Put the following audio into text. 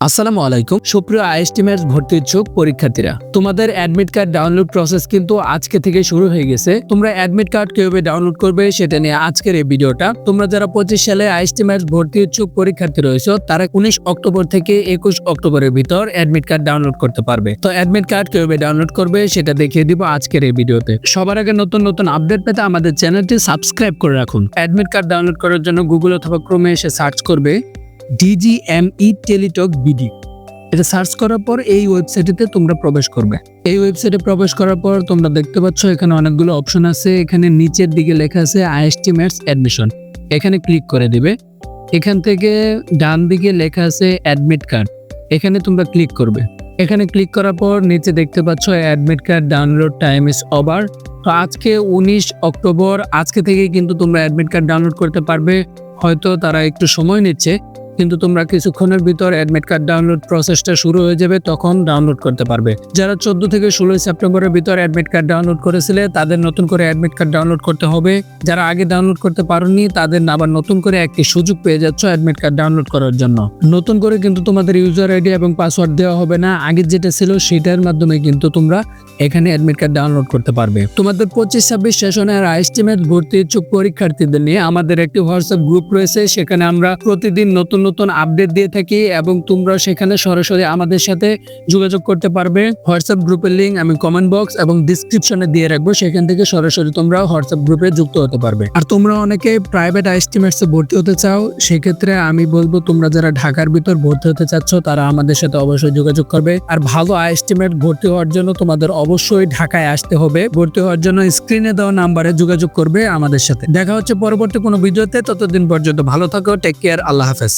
আসসালামু আলাইকুম, সুপ্রিয় আইএসটিমের ভর্তি ইচ্ছুক পরীক্ষার্থীরা। তোমাদের অ্যাডমিট কার্ড ডাউনলোড প্রসেস কিন্তু আজকে থেকে শুরু হয়ে গেছে। তোমরা অ্যাডমিট কার্ড কীভাবে ডাউনলোড করবে সেটা নিয়ে আজকের এই ভিডিওটা। তোমরা যারা পঁচিশ সালে আইএসটিমের ভর্তি ইচ্ছুক পরীক্ষার্থী রয়েছে, তারা উনিশ অক্টোবর থেকে একুশ অক্টোবরের ভিতর অ্যাডমিট কার্ড ডাউনলোড করতে পারবে। তো অ্যাডমিট কার্ড কীভাবে ডাউনলোড করবে সেটা দেখিয়ে দিব আজকের এই ভিডিওতে। সবার আগে নতুন নতুন আপডেট পেতে আমাদের চ্যানেলটি সাবস্ক্রাইব করে রাখুন। অ্যাডমিট কার্ড ডাউনলোড করার জন্য গুগল অথবা ক্রোমে এসে সার্চ করবে। ডিজিএমই টেলিটক বিডি এটা সার্চ করার পর এই ওয়েবসাইটেতে তোমরা প্রবেশ করবে। এই ওয়েবসাইটে প্রবেশ করার পর তোমরা দেখতে পাচ্ছ এখানে অনেকগুলো অপশন আছে। এখানে নিচের দিকে লেখা আছে আইএসটি ম্যাটস অ্যাডমিশন এখানে ক্লিক করে দিবে। এখান থেকে ডান দিকে লেখা আছে অ্যাডমিট কার্ড এখানে তোমরা ক্লিক করবে। এখানে ক্লিক করার পর নিচে দেখতে পাচ্ছ admit card download time is over তো আজকে উনিশ অক্টোবর, আজকে থেকে কিন্তু তোমরা অ্যাডমিট কার্ড ডাউনলোড করতে পারবে। হয়তো তারা একটু সময় নিচ্ছে। কিন্তু তোমরা কিছুক্ষণের ভিতর অ্যাডমিট কার্ড ডাউনলোড প্রসেসটা শুরু হয়ে যাবে, তখন ডাউনলোড করতে পারবে। যারা চোদ্দ থেকে ষোলোই সেপ্টেম্বরের ভিতর অ্যাডমিট কার্ড ডাউনলোড করেছিলে, তাদের নতুন করে অ্যাডমিট কার্ড ডাউনলোড করতে হবে। যারা আগে ডাউনলোড করতে পারোনি, তাদের আবার নতুন করে একটি সুযোগ পেয়ে যাচ্ছ অ্যাডমিট কার্ড ডাউনলোড করার জন্য। নতুন করে কিন্তু তোমাদের ইউজার আইডি এবং পাসওয়ার্ড দেওয়া হবে না। আগে যেটা ছিল, সেটার মাধ্যমে কিন্তু তোমরা এখানে অ্যাডমিট কার্ড ডাউনলোড করতে পারবে। তোমাদের পঁচিশ, ছাব্বিশ সেশনের আইএসটিমেট ভর্তি ইচ্ছুক পরীক্ষার্থীদের নিয়ে আমাদের একটি হোয়াটসঅ্যাপ গ্রুপ রয়েছে। সেখানে আমরা প্রতিদিন নতুন নতুন আপডেট দিয়ে থাকি এবং তোমরা সেখানে সরাসরি আমাদের সাথে যোগাযোগ করতে পারবে। হোয়াটসঅ্যাপ গ্রুপের লিঙ্ক আমি কমেন্ট বক্স এবং ডিসক্রিপশনে দিয়ে রাখব। সেখান থেকে সরাসরি তোমরা হোয়াটসঅ্যাপ গ্রুপে যুক্ত হতে পারবে। আর তোমরা অনেকে প্রাইভেট আইএসটিমেটসে ভর্তি হতে চাও, সেক্ষেত্রে আমি বলব তোমরা যারা ঢাকার ভিতর ভর্তি হতে চাচ্ছ, তারা আমাদের সাথে অবশ্যই যোগাযোগ করবে। আর ভালো আইএসটিমেট ভর্তি হওয়ার জন্য তোমাদের অবশ্যই ঢাকায় আসতে হবে। ভর্তি হওয়ার জন্য স্ক্রিনে দেওয়া নাম্বারে যোগাযোগ করবে আমাদের সাথে। দেখা হচ্ছে পরবর্তী কোনো ভিডিওতে। ততদিন পর্যন্ত ভালো থাকো টেক কেয়ার আল্লাহ হাফেজ।